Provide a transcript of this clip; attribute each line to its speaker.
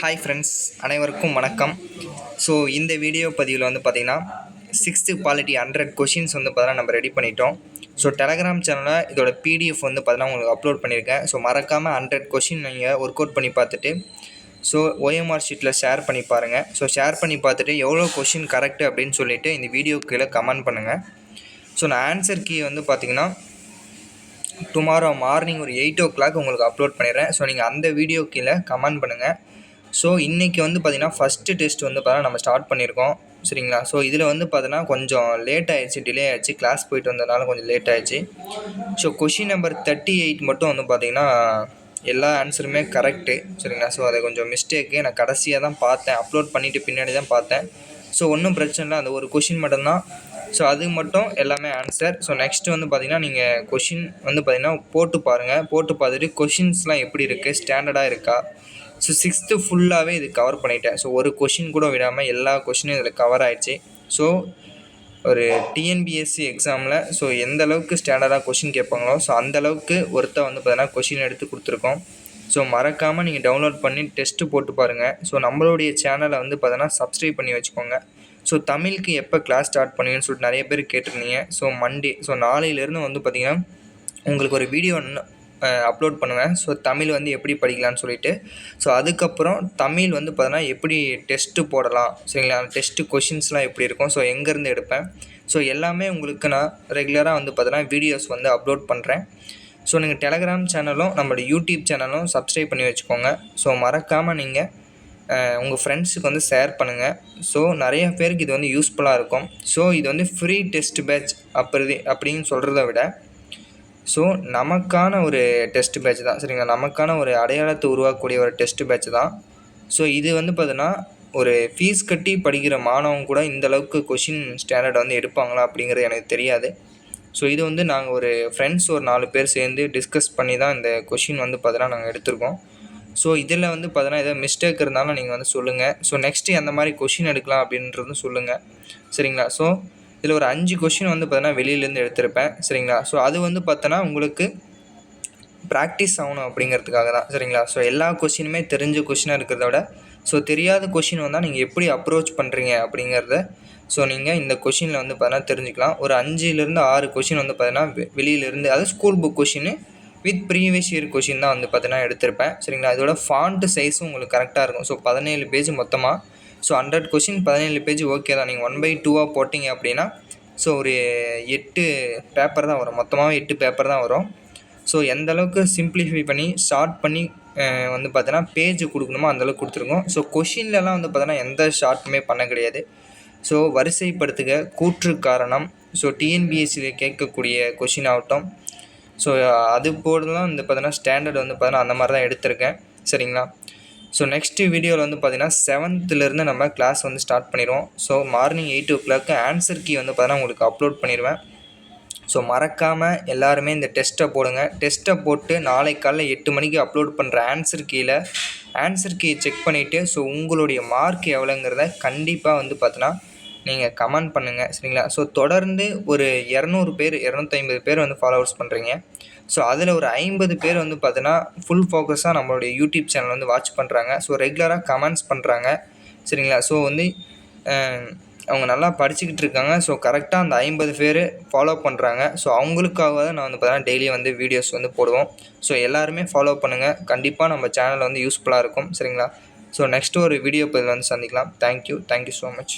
Speaker 1: Hi friends அனைவருக்கும் வணக்கம். So இந்த வீடியோ பதிவில் வந்து பார்த்திங்கன்னா சிக்ஸ்த்து குவாலிட்டி ஹண்ட்ரட் கொஷின்ஸ் வந்து பார்த்தீங்கன்னா நம்ம ரெடி பண்ணிட்டோம். ஸோ டெலகிராம் சேனலில் இதோட பிடிஎஃப் வந்து பார்த்தீங்கன்னா உங்களுக்கு அப்லோட் பண்ணியிருக்கேன் ஸோ மறக்காமல் ஹண்ட்ரட் கொஷின் நீங்கள் ஒர்க் அவுட் பண்ணி பார்த்துட்டு ஸோ ஓஎம்ஆர் ஷீட்டில் ஷேர் பண்ணி பாருங்கள் ஸோ ஷேர் பண்ணி பார்த்துட்டு எவ்வளோ கொஷின் கரெக்டு அப்படின்னு சொல்லிவிட்டு இந்த வீடியோ கீழே கமெண்ட் பண்ணுங்கள் ஸோ நான் ஆன்சர் கீ வந்து பார்த்திங்கன்னா டுமாரோ மார்னிங் ஒரு எயிட் ஓ கிளாக் உங்களுக்கு அப்லோட் பண்ணிடுறேன். ஸோ நீங்கள் அந்த வீடியோ கீழே கமெண்ட் பண்ணுங்கள் ஸோ இன்றைக்கி வந்து பார்த்திங்கன்னா ஃபஸ்ட்டு டெஸ்ட் வந்து பார்த்தீங்கன்னா நம்ம ஸ்டார்ட் பண்ணியிருக்கோம் சரிங்களா? ஸோ இதில் வந்து பார்த்தோன்னா கொஞ்சம் லேட் ஆகிடுச்சு டிலே ஆகிடுச்சு கிளாஸ் போயிட்டு வந்ததுனால கொஞ்சம் லேட் ஆகிடுச்சு so question number thirty eight மட்டும் வந்து பார்த்திங்கன்னா எல்லா ஆன்சருமே கரெக்டு சரிங்களா? ஸோ அதை கொஞ்சம் மிஸ்டேக்கு நான் கடைசியாக தான் பார்த்தேன். அப்லோட் பண்ணிவிட்டு பின்னாடி தான் பார்த்தேன். ஸோ ஒன்றும் பிரச்சனை இல்லை. அந்த ஒரு கொஷின் மட்டும்தான். ஸோ அது மட்டும் எல்லாமே ஆன்சர் ஸோ நெக்ஸ்ட்டு வந்து பார்த்திங்கன்னா நீங்கள் கொஷின் வந்து பார்த்திங்கன்னா போட்டு பாருங்கள் போட்டு பார்த்துட்டு கொஷின்ஸ்லாம் எப்படி இருக்குது ஸ்டாண்டர்டாக இருக்கா? ஸோ சிக்ஸ்த்து ஃபுல்லாகவே இது கவர் பண்ணிட்டேன். ஸோ ஒரு கொஷின் கூட விடாமல் எல்லா கொஷினும் இதில் கவர் ஆயிடுச்சு. ஸோ ஒரு டிஎன்பிஎஸ்சி எக்ஸாமில் ஸோ எந்த அளவுக்கு ஸ்டாண்டர்டாக கொஷின் கேட்பாங்களோ ஸோ அந்த அளவுக்கு ஒருத்தர் வந்து பார்த்தீங்கன்னா கொஷின் எடுத்து கொடுத்துருக்கோம். ஸோ மறக்காமல் நீங்கள் டவுன்லோட் பண்ணி டெஸ்ட்டு போட்டு பாருங்கள் ஸோ நம்மளுடைய சேனலை வந்து பார்த்தீங்கன்னா சப்ஸ்கிரைப் பண்ணி வச்சுக்கோங்க. ஸோ தமிழுக்கு எப்போ கிளாஸ் ஸ்டார்ட் பண்ணுவீங்கன்னு சொல்லிட்டு நிறைய பேர் கேட்டிருந்தீங்க. ஸோ மண்டே ஸோ நாளையிலேருந்து வந்து பார்த்திங்கன்னா உங்களுக்கு ஒரு வீடியோ அப்லோட் பண்ணுவேன். ஸோ தமிழ் வந்து எப்படி படிக்கலாம்னு சொல்லிட்டு. ஸோ அதுக்கப்புறம் தமிழ் வந்து பார்த்தீங்கன்னா எப்படி டெஸ்ட்டு போடலாம் சரிங்களா? டெஸ்ட்டு கொஷின்ஸ்லாம் எப்படி இருக்கும்? ஸோ எங்கேருந்து எடுப்பேன்? ஸோ எல்லாமே உங்களுக்கு நான் ரெகுலராக வந்து பார்த்தீங்கன்னா வீடியோஸ் வந்து அப்லோட் பண்ணுறேன் ஸோ நீங்கள் டெலகிராம் சேனலும் நம்மளோட யூடியூப் சேனலும் சப்ஸ்கிரைப் பண்ணி வச்சுக்கோங்க. ஸோ மறக்காமல் நீங்கள் உங்கள் ஃப்ரெண்ட்ஸுக்கு வந்து ஷேர் பண்ணுங்கள் ஸோ நிறைய பேருக்கு இது வந்து யூஸ்ஃபுல்லாக இருக்கும். ஸோ இது வந்து ஃப்ரீ டெஸ்ட் பேட்ச் அப்படி அப்படின்னு சொல்கிறத விட ஸோ நமக்கான ஒரு டெஸ்ட் பேட்ச் தான். சரிங்களா? நமக்கான ஒரு அடையாளத்தை உருவாக்கக்கூடிய ஒரு டெஸ்ட் பேட்ச் தான். ஸோ இது வந்து பார்த்தீங்கன்னா ஒரு ஃபீஸ் கட்டி படிக்கிற மாணவங்க கூட இந்த அளவுக்கு கொஷின் ஸ்டாண்டர்ட் வந்து எடுப்பாங்களா அப்படிங்கிறது எனக்கு தெரியாது. ஸோ இது வந்து நாங்கள் ஒரு ஃப்ரெண்ட்ஸ் ஒரு நாலு பேர் சேர்ந்து டிஸ்கஸ் பண்ணி தான் இந்த கொஷின் வந்து பார்த்தீங்கன்னா நாங்கள் எடுத்திருக்கோம். ஸோ இதில் வந்து பார்த்தீங்கன்னா எதாவது மிஸ்டேக் இருந்தாலும் நீங்கள் வந்து சொல்லுங்கள் ஸோ நெக்ஸ்ட்டு எந்த மாதிரி கொஷின் எடுக்கலாம் அப்படின்றதும் சொல்லுங்கள் சரிங்களா? ஸோ இதில் ஒரு அஞ்சு கொஷின் வந்து பார்த்தோன்னா வெளியிலேருந்து எடுத்திருப்பேன். சரிங்களா? ஸோ அது வந்து பார்த்தோன்னா உங்களுக்கு ப்ராக்டிஸ் ஆகணும் அப்படிங்கிறதுக்காக தான். சரிங்களா? ஸோ எல்லா கொஷினுமே தெரிஞ்ச கொஷினாக இருக்கிறத விட ஸோ தெரியாத கொஷின் வந்தால் நீங்கள் எப்படி அப்ரோச் பண்ணுறீங்க அப்படிங்கிறத ஸோ நீங்கள் இந்த கொஷினில் வந்து பார்த்தீங்கன்னா தெரிஞ்சுக்கலாம். ஒரு அஞ்சுலேருந்து ஆறு கொஷின் வந்து பார்த்தீங்கன்னா வெளியிலேருந்து அதாவது school book question with previous year question தான் வந்து பார்த்தீங்கன்னா எடுத்திருப்பேன். சரிங்களா? இதோட ஃபாண்ட்டு சைஸும் உங்களுக்கு கரெக்டாக இருக்கும். ஸோ பதினேழு பேஜ் மொத்தமாக ஸோ ஹண்ட்ரட் கொஷின் பதினேழு பேஜ் ஓகே தான். நீங்கள் ஒன் பை டூவாக போட்டிங்க அப்படின்னா ஸோ ஒரு எட்டு பேப்பர் தான் வரும். மொத்தமாக எட்டு பேப்பர் தான் வரும். ஸோ எந்த அளவுக்கு சிம்பிளிஃபை பண்ணி ஷார்ட் பண்ணி வந்து பார்த்தோன்னா பேஜ் கொடுக்கணுமோ அந்தளவுக்கு கொடுத்துருக்கோம். ஸோ கொஷின்லலாம் வந்து பார்த்தோன்னா எந்த ஷார்ட்டுமே பண்ண கிடையாது. ஸோ வரிசைப்படுத்துக கூற்று காரணம். ஸோ டிஎன்பிஎஸ்சியில் கேட்கக்கூடிய கொஷின் ஆகட்டும். ஸோ அது போடலாம் வந்து பார்த்தீங்கன்னா ஸ்டாண்டர்ட் வந்து பார்த்தீங்கன்னா அந்த மாதிரி தான் எடுத்திருக்கேன். சரிங்களா? ஸோ நெக்ஸ்ட்டு வீடியோவில் வந்து பார்த்தீங்கன்னா செவன்த்துலேருந்து நம்ம கிளாஸ் வந்து ஸ்டார்ட் பண்ணிடுவோம். ஸோ மார்னிங் எயிட் ஓ கிளாக்கு ஆன்சர் கீ வந்து பார்த்தீங்கன்னா உங்களுக்கு அப்லோட் பண்ணிடுவேன். ஸோ மறக்காமல் எல்லாருமே இந்த டெஸ்ட்டை போடுங்க. டெஸ்ட்டை போட்டு நாளை காலைல எட்டு மணிக்கு அப்லோட் பண்ணுற ஆன்சர் கீழே ஆன்சர் கீயை செக் பண்ணிவிட்டு ஸோ உங்களுடைய மார்க் எவ்வளோங்கிறத கண்டிப்பாக வந்து பார்த்தீங்கன்னா நீங்கள் கமெண்ட் பண்ணுங்கள் சரிங்களா? ஸோ தொடர்ந்து ஒரு இரநூறு பேர் இரநூத்தைம்பது பேர் வந்து ஃபாலோவர்ஸ் பண்ணுறீங்க ஸோ அதில் ஒரு ஐம்பது பேர் வந்து பார்த்தீங்கன்னா ஃபுல் ஃபோக்கஸாக நம்மளுடைய யூடியூப் சேனல் வந்து வாட்ச் பண்ணுறாங்க ஸோ ரெகுலராக கமெண்ட்ஸ் பண்ணுறாங்க சரிங்களா? ஸோ வந்து அவங்க நல்லா படிச்சுக்கிட்டு இருக்காங்க. ஸோ கரெக்டாக அந்த ஐம்பது பேர் ஃபாலோ பண்ணுறாங்க ஸோ அவங்களுக்காக தான் நான் வந்து பார்த்தீங்கன்னா டெய்லி வந்து வீடியோஸ் வந்து போடுவோம். ஸோ எல்லாருமே ஃபாலோ பண்ணுங்கள் கண்டிப்பாக நம்ம சேனல் வந்து யூஸ்ஃபுல்லாக இருக்கும் சரிங்களா? ஸோ நெக்ஸ்ட்டு ஒரு வீடியோ பதில் வந்து சந்திக்கலாம். Thank you thank you so much